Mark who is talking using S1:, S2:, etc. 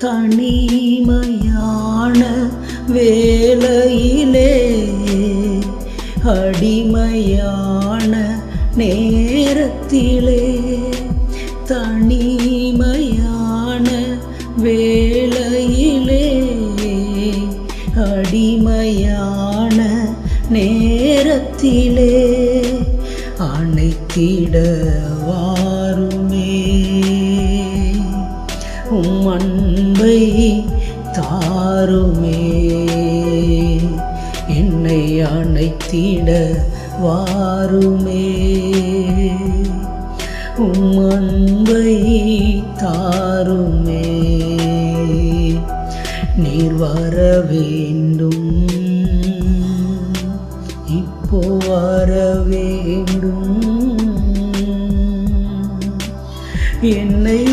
S1: தனிமையான வேலையிலே அடிமையான நேரத்திலே தனிமையான வேலையிலே அடிமையான நேரத்திலே அணைத்திட உம் அன்பை தாருமே. என்னை அணைத்திட வாருமே. உம் அன்பை தாருமே. நீர் வர வேண்டும். இப்போ வர வேண்டும். என்னை